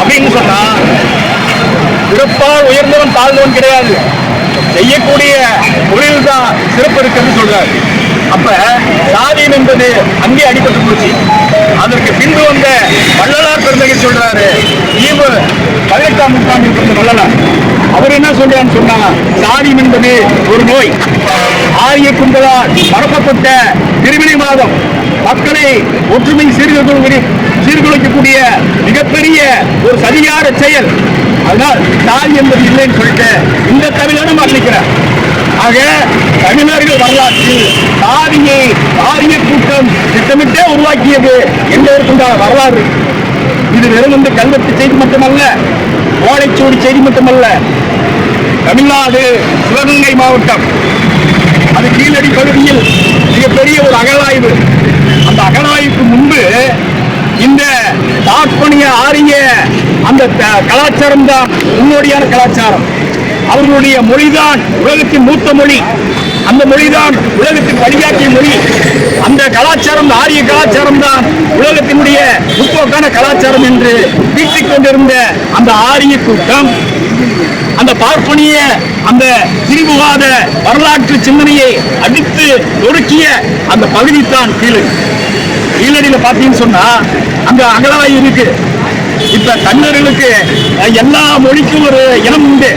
அப்படின்னு சொன்னா சிறப்பால் உயர்ந்தவன் தாழ்ந்தவன் கிடையாது. செய்யக்கூடிய தொழில் தான் சிறப்பு இருக்குன்னு சொல்றாரு. அப்ப சாதியம் என்பது அங்கே அடிபட்டு போச்சு. அதற்கு பின்பு வந்த வள்ளலார் பெருமையை சொல்றாரு ஈவு பதினெட்டாம் நூற்றாண்டில் பிறந்த வள்ளலார். அவர் என்ன சொல்றான்னு சொன்னா சாதியம் என்பது ஒரு நோய். ஆரிய கும்பலால் பரப்பப்பட்ட திருவிழிவாதம் மக்களை ஒற்றுமை சீர்குலைக்க சீர்குலைக்கக்கூடிய மிகப்பெரிய ஒரு சரியான செயல். அதனால் தாய் என்பது இல்லைன்னு சொல்லிட்டு இந்த தமிழனும் அறிவிக்கிறார் ஆக தமிழர்கள் வரலாற்றில் தாதியை சாதிய கூட்டம் திட்டமிட்டே உருவாக்கியது என்பதற்குண்டான வரலாறு. இது வெறும் வந்து கல்வெட்டு செய்தி மட்டுமல்ல ஓலைச்சுவடி செய்தி மட்டுமல்ல. தமிழ்நாடு சிவகங்கை மாவட்டம் அது கீழடி பகுதியில் மிகப்பெரிய ஒரு அகழாய்வு. அந்த அகழாய்வுக்கு முன்பு இந்த தாற்பணிய ஆரிய அந்த த- கலாச்சாரம் தான் முன்னோடியான கலாச்சாரம். அவர்களுடைய மொழிதான் உலகத்தின் மூத்த மொழி. அந்த மொழிதான் உலகத்தின் வழிகாட்டிய மொழி. அந்த கலாச்சாரம் ஆரிய கலாச்சாரம் தான் உலகத்தினுடைய முற்போக்கான கலாச்சாரம் என்று வீட்டிக் கொண்டிருந்த அந்த ஆரிய கூட்டம். அந்த பார்ப்பனிய அந்த திரிபுகாத வரலாற்று சிந்தனையை அடித்து ஒடுக்கிய அந்த பகுதி தான் கீழடி. கீழடியில் பார்த்தீங்கன்னு சொன்னா அங்க அகலாய் இருக்கு. இப்ப தமிழர்களுக்கு எல்லா மொழிக்கும் ஒரு இனம் உண்டு.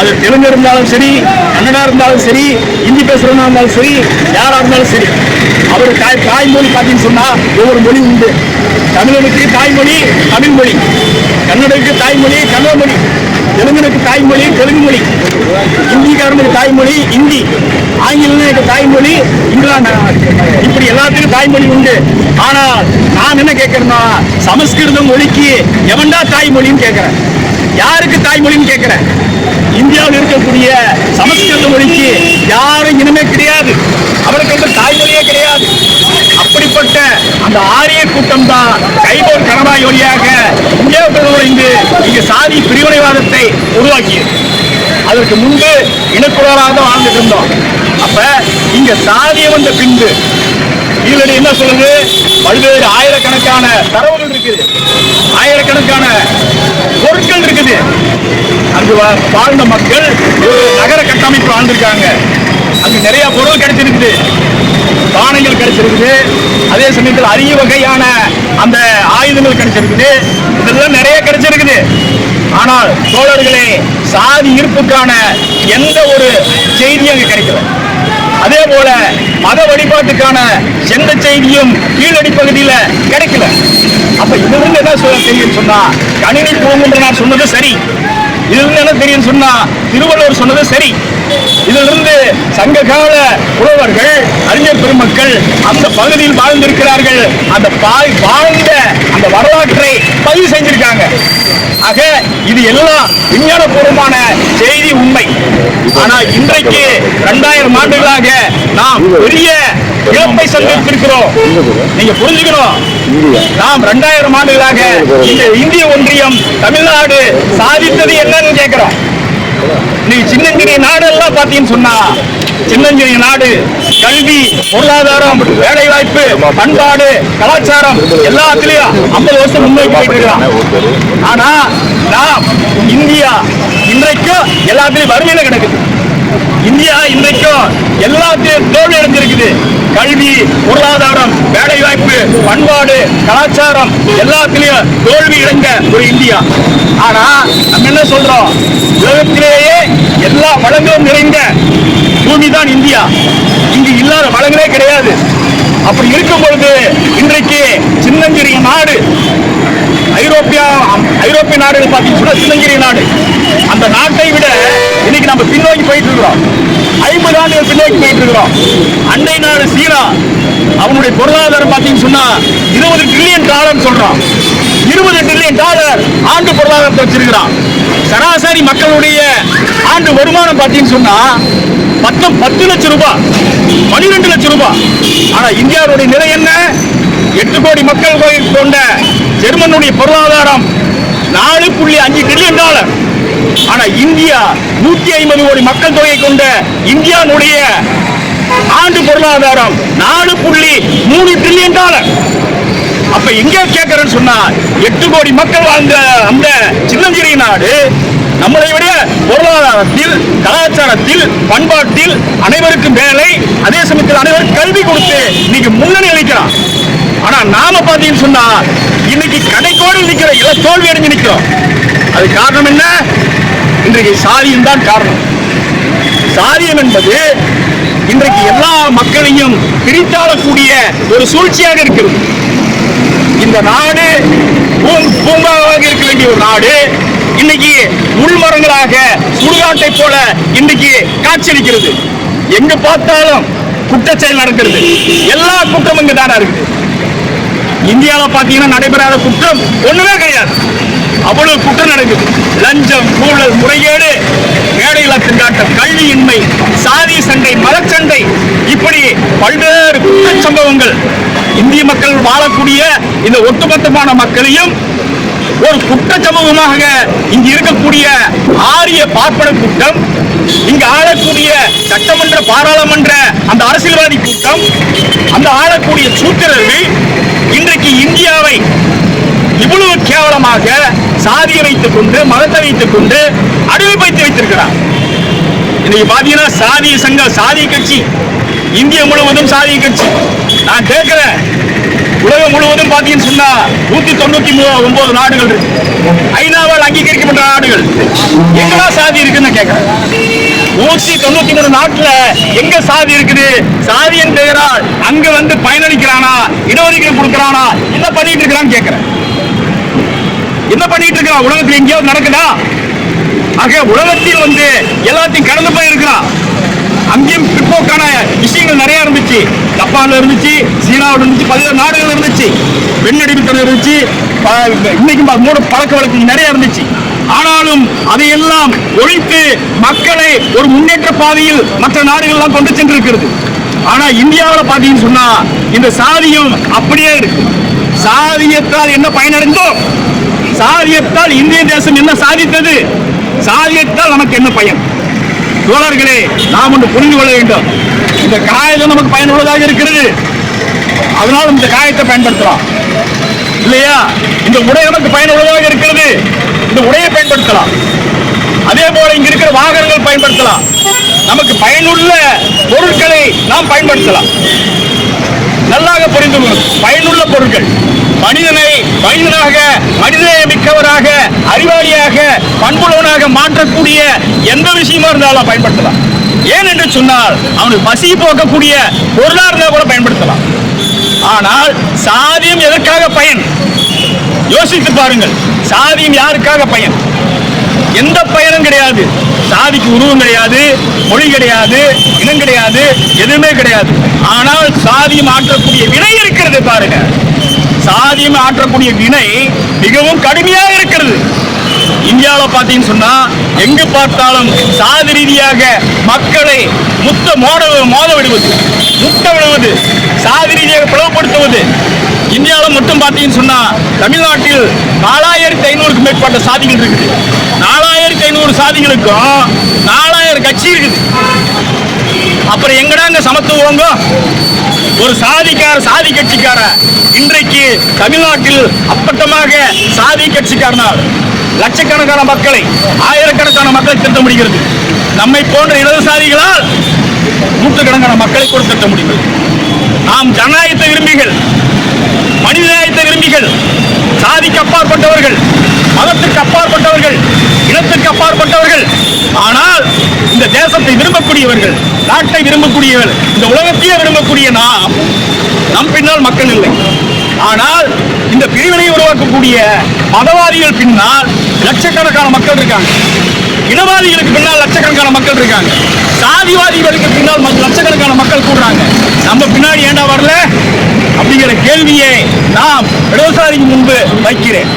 அது தெலுங்கு இருந்தாலும் சரி கன்னடா இருந்தாலும் சரி ஹிந்தி பேசுறவனா இருந்தாலும் சரி யாரா இருந்தாலும் சரி அவர் தாய் தாய்மொழி பார்த்தீங்கன்னு சொன்னா ஒவ்வொரு மொழி உண்டு. தமிழனுக்கு தாய்மொழி தமிழ் மொழி கன்னடனுக்கு தாய்மொழி கன்னட மொழி தெலுங்கனுக்கு தாய்மொழி தெலுங்கு மொழி ஹிந்திக்காரனுக்கு தாய்மொழி ஹிந்தி ஆங்கிலனுக்கு தாய்மொழி இங்கிலாந்து. இப்படி எல்லாத்துக்கும் தாய்மொழி உண்டு. ஆனால் நான் என்ன கேட்கறேன்னா சமஸ்கிருதம் மொழிக்கு எவன்டா தாய்மொழின்னு கேட்கறேன் யாருக்கு தாய்மொழின்னு கேட்கிறேன் இந்தியாவில் இருக்கக்கூடிய சமஸ்கிருத மொழிக்கு யாரும் இனமே கிடையாது. அவருக்கு வந்து தாய்மொழியே கிடையாது. அப்படிப்பட்ட அந்த ஆரிய கூட்டம் தான் கைபோர் கணவாய் வழியாக இந்தியாவுக்குள் நுழைந்து இங்கு சாதி பிரிவினைவாதத்தை உருவாக்கியது. அதற்கு முன்பு இனக்குறராக தான் வாழ்ந்துட்டு இருந்தோம். அப்ப இங்க சாதிய வந்த பின்பு கீழடி என்ன சொல்லுது? பல்வேறு ஆயிரக்கணக்கான தரவுகள் இருக்குது. ஆயிரக்கணக்கான பொருட்கள் இருக்குது. அங்கு வா- வாழ்ந்த மக்கள் ஒரு நகர கட்டமைப்பு வாழ்ந்திருக்காங்க அங்கு நிறைய பொருள் கிடைச்சிருக்குது பானைகள் கிடைச்சிருக்குது அதே சமயத்தில் அரிய வகையான அந்த ஆயுதங்கள் கிடைச்சிருக்குது இதெல்லாம் நிறைய கிடைச்சிருக்குது ஆனால் தோழர்களே சாதி இருப்புக்கான எந்த ஒரு செய்தியும் அங்கே கிடைக்கல. அதே போல மத வழிபாட்டுக்கான எந்த செய்தியும் கீழடி பகுதியில் கிடைக்கல. அப்ப இதுல என்ன சொல்ல தெரியும் சொன்னா கணினி போகுன்ற நான் சொன்னது சரி. இதுல என்ன தெரியும் சொன்னா திருவள்ளுவர் சொன்னது சரி. இதுல இருந்து சங்ககால புலவர்கள் அறிஞர் பெருமக்கள் அந்த பகுதியில் வாழ்ந்திருக்கிறார்கள். அந்த பாய் வாழ்ந்த அந்த வரலாற்றை பதிவு செஞ்சிருக்காங்க. ஆக இது எல்லாம் விஞ்ஞானபூர்வமான செய்தி உண்மை. ஆனா இன்றைக்கு இரண்டாயிரம் ஆண்டுகளாக நாம் பெரிய இழப்பை சந்தித்திருக்கிறோம். நீங்க புரிஞ்சுக்கணும். நாம் இரண்டாயிரம் ஆண்டுகளாக இந்த இந்திய ஒன்றியம் தமிழ்நாடு சாதித்தது என்னன்னு கேட்கிறோம். நீ சின்னஞ்சிறிய நாடெல்லாம் பார்த்தீங்கன்னு சொன்னா சின்னஞ்சிறிய நாடு கல்வி பொருளாதாரம் வேலை வாய்ப்பு பண்பாடு கலாச்சாரம் எல்லாத்துலயும் ஐம்பது வருஷம் முன்னோக்கி போயிட்டு இருக்கான். ஆனா நாம் இந்தியா இன்றைக்கும் எல்லாத்துலயும் வறுமையில கிடக்குது. இந்தியா இன்றைக்கும் எல்லாத்தையும் தோல்வி அடைஞ்சிருக்குது கல்வி பொருளாதாரம் வேலை வாய்ப்பு பண்பாடு கலாச்சாரம் எல்லாத்திலையும் தோல்வி அடைந்த ஒரு இந்தியா. ஆனா நம்ம என்ன சொல்றோம்? உலகத்திலேயே எல்லா வளங்களும் நிறைந்த பூமி தான் இந்தியா. இங்கு இல்லாத வளங்களே கிடையாது. அப்படி இருக்கும் பொழுது இன்றைக்கு சின்னஞ்சிறிய நாடு ஐரோப்பியா ஐரோப்பிய நாடுகள் பார்த்தீங்கன்னா சின்னஞ்சிறிய நாடு. அந்த நாட்டை விட இன்னைக்கு நம்ம பின்னோக்கி போயிட்டு இருக்கிறோம் ஐம்பது ஆண்டுகள் பின்னோக்கி போயிட்டு இருக்கிறோம் அண்டை நாடு சீனா அவனுடைய பொருளாதாரம் பார்த்தீங்கன்னு சொன்னா இருபது ட்ரில்லியன் டாலர் சொல்றான். இருபது ட்ரில்லியன் டாலர் ஆண்டு பொருளாதாரத்தை வச்சிருக்கிறான். சராசரி மக்களுடைய ஆண்டு வருமானம் பார்த்தீங்கன்னு சொன்னா பத்து பத்து லட்சம் ரூபாய் பன்னிரெண்டு லட்சம் ரூபாய். ஆனா இந்தியாவுடைய நிலை என்ன? எட்டு கோடி மக்கள் கொண்ட ஜெர்மனுடைய பொருளாதாரம் நாலு புள்ளி அஞ்சு ட்ரில்லியன் டாலர் ஆனா இந்தியா நூத்தி ஐம்பது கோடி மக்கள் தொகை கொண்ட இந்தியாவுடைய ஆண்டு பொருளாதாரம் நாலு புள்ளி மூணு ட்ரில்லியன் டாலர் அப்ப எங்க கேட்கறேன்னு சொன்னா எட்டு கோடி மக்கள் வாழ்ந்த அந்த சின்னஞ்சிறிய நாடு நம்மளை விட பொருளாதாரத்தில் கலாச்சாரத்தில் பண்பாட்டில் அனைவருக்கும் வேலை அதே சமயத்தில் அனைவருக்கும் கல்வி கொடுத்து இன்னைக்கு முன்னணி அளிக்கிறான். ஆனா நாம பாத்தீங்கன்னு சொன்னா இன்னைக்கு கடைக்கோடு நிக்கிற இல்ல தோல்வி அடைஞ்சு நிக்கிறோம். அது காரணம் என்ன? இன்றைக்கு சாதியம் தான் காரணம். சாதியம் என்பது இன்றைக்கு எல்லா மக்களையும் பிரித்தாளக்கூடிய ஒரு சூழ்ச்சியாக இருக்கிறது. இந்த நாடு பூங்காவாக இருக்க வேண்டிய ஒரு நாடு. இன்னைக்கு உள்மரங்களாக சுடுகாட்டை போல இன்னைக்கு காட்சியளிக்கிறது. எங்க பார்த்தாலும் குற்றச்செயல் நடக்கிறது. எல்லா குற்றமும் இங்க தானே இருக்குது. இந்தியாவில் பார்த்தீங்கன்னா நடைபெறாத குற்றம் ஒண்ணுமே கிடையாது. அவ்வளவு குற்றம் நடக்குது. லஞ்சம் ஊழல் முறைகேடு மேடையில திண்டாட்டம் கல்வியின்மை சாதி சண்டை மதச்சண்டை இப்படி பல்வேறு குற்ற சம்பவங்கள் இந்திய மக்கள் வாழக்கூடிய இந்த ஒட்டுமொத்தமான மக்களையும் ஒரு குற்ற சமூகமாக இங்கு இருக்கக்கூடிய ஆரிய பார்ப்பன கூட்டம் இங்கு ஆளக்கூடிய சட்டமன்ற பாராளுமன்ற அந்த அரசியல்வாதி கூட்டம் அந்த ஆளக்கூடிய சூத்திரர்கள் இன்றைக்கு இந்தியாவை இவ்வளவு கேவலமாக சாதியை வைத்துக் கொண்டு மதத்தை வைத்துக் கொண்டு அடிமைப்படுத்தி வைத்திருக்கிறார். இன்னைக்கு பாத்தீங்கன்னா சாதிய சங்க சாதி கட்சி இந்திய முழுவதும் சாதிய கட்சி. நான் கேட்கிறேன் உலகம் முழுவதும் பாத்தீங்கன்னு சொன்னா நூத்தி தொண்ணூத்தி மூணு ஒன்பது நாடுகள் இருக்கு. ஐநாவால் அங்கீகரிக்கப்பட்ட நாடுகள். எங்கெல்லாம் சாதி இருக்குன்னு நான் கேட்கிறேன் நூத்தி தொண்ணூத்தி மூணு நாட்டுல எங்க சாதி இருக்குது? சாதியின் பெயரால் அங்க வந்து பயனளிக்கிறானா? இடஒதுக்கீடு கொடுக்கறானா? என்ன பண்ணிட்டு இருக்கிறான்னு கேட்கிறேன் என்ன பண்ணிட்டு இருக்கிறான்? உலகத்துல எங்கேயாவது நடக்குதா? ஆக உலகத்தில் வந்து எல்லாத்தையும் கடந்து போயிருக்கிறான். அங்கேயும் பிற்போக்கான விஷயங்கள் நிறைய இருந்துச்சு. ஜப்பான்ல இருந்துச்சு சீனாவில் இருந்துச்சு பல்வேறு நாடுகள் இருந்துச்சு. பெண்ணடிமைத்தனம் இருந்துச்சு. ப- இன்னைக்கும் மூட பழக்க வழக்கு நிறைய இருந்துச்சு. ஆனாலும் அதையெல்லாம் ஒழித்து மக்களை ஒரு முன்னேற்ற பாதையில் மற்ற நாடுகள்லாம் கொண்டு சென்றிருக்கிறது. ஆனா இந்தியாவில் பார்த்தீங்கன்னு சொன்னா இந்த சாதியம் அப்படியே இருக்கு. சாதியத்தால் என்ன பயனடைந்தோம்? சாதியத்தால் இந்திய தேசம் என்ன சாதித்தது? சாதியத்தால் நமக்கு என்ன பயன்? தோழர்களே நாம் ஒன்று புரிந்து கொள்ள வேண்டும். இந்த காயம் நமக்கு பயனுள்ளதாக இருக்கிறது. அதனால் இந்த காயத்தை பயன்படுத்தலாம். இல்லையா? இந்த உடை நமக்கு பயனுள்ளதாக இருக்கிறது. இந்த உடையை பயன்படுத்தலாம். அதே போல இங்க இருக்கிற வாகனங்கள் பயன்படுத்தலாம். நமக்கு பயனுள்ள பொருட்களை நாம் பயன்படுத்தலாம். நல்லாக புரிந்து பயனுள்ள பொருள் மனிதனாக மனிதநேய மிக்கவராக அறிவாளியாக பண்புள்ளவனாக மாற்றக்கூடிய எந்த விஷயமா இருந்தாலும் பயன்படுத்தலாம். ஏன் என்று சொன்னால் அவனுக்கு பசி போக்கக்கூடிய பொருளா இருந்தா கூட பயன்படுத்தலாம். ஆனால் சாதியம் எதற்காக பயன்? யோசித்து பாருங்கள். சாதியம் யாருக்காக பயன்? எந்த பயனும் கிடையாது. சாதிக்கு உருவம் கிடையாது மொழி கிடையாது இனம் கிடையாது எதுவுமே கிடையாது. ஆனால் சாதியம் ஆற்றக்கூடிய வினை இருக்கிறது பாருங்க. சாதியம் ஆற்றக்கூடிய வினை மிகவும் கடுமையாக இருக்கிறது. இந்தியாவில் பார்த்தீங்கன்னு சொன்னா எங்கு பார்த்தாலும் சாதி ரீதியாக மக்களை முத்த மோத மோத விடுவது முத்த விடுவது சாதி ரீதியாக பிளவுபடுத்துவது. இந்தியாவில் மட்டும் பார்த்தீங்கன்னு சொன்னா தமிழ்நாட்டில் நாலாயிரத்தி ஐநூறுக்கும் மேற்பட்ட சாதிகள் இருக்குது. நாலாயிரத்தி ஐநூறு சாதிகளுக்கும் நாலாயிரம் கட்சி இருக்குது. அப்புறம் எங்கடா இந்த சமத்துவங்க ஒரு சாதிக்கார சாதி கட்சிக்கார இன்றைக்கு தமிழ்நாட்டில் அப்பட்டமாக சாதி கட்சிக்காரனால் லட்சக்கணக்கான மக்களை ஆயிரக்கணக்கான மக்களை திருத்த முடிகிறது. நம்மை போன்ற இடதுசாரிகளால் நூற்றுக்கணக்கான மக்களை கூட திருத்த முடிகிறது. நாம் ஜனநாயகத்தை விரும்பிகள் மனிதநாயகத்தை விரும்பிகள் சாதிக்கு அப்பாற்பட்டவர்கள் மதத்திற்கு அப்பாற்பட்டவர்கள் இனத்திற்கு அப்பாற்பட்டவர்கள். ஆனால் இந்த தேசத்தை விரும்பக்கூடியவர்கள் நாட்டை விரும்பக்கூடியவர்கள் இந்த உலகத்தையே விரும்பக்கூடிய நாம் நம் பின்னால் மக்கள் இல்லை. ஆனால் இந்த பிரிவினை உருவாக்கக்கூடிய மதவாதிகள் பின்னால் லட்சக்கணக்கான மக்கள் இருக்காங்க. இனவாதிகளுக்கு பின்னால் லட்சக்கணக்கான மக்கள் இருக்காங்க. சாதிவாதிகளுக்கு பின்னால் லட்சக்கணக்கான மக்கள் கூடுறாங்க. நம்ம பின்னாடி ஏண்டா வரல? அப்படிங்கிற கேள்வியை நாம் இடதுசாரிக்கு முன்பு வைக்கிறேன்.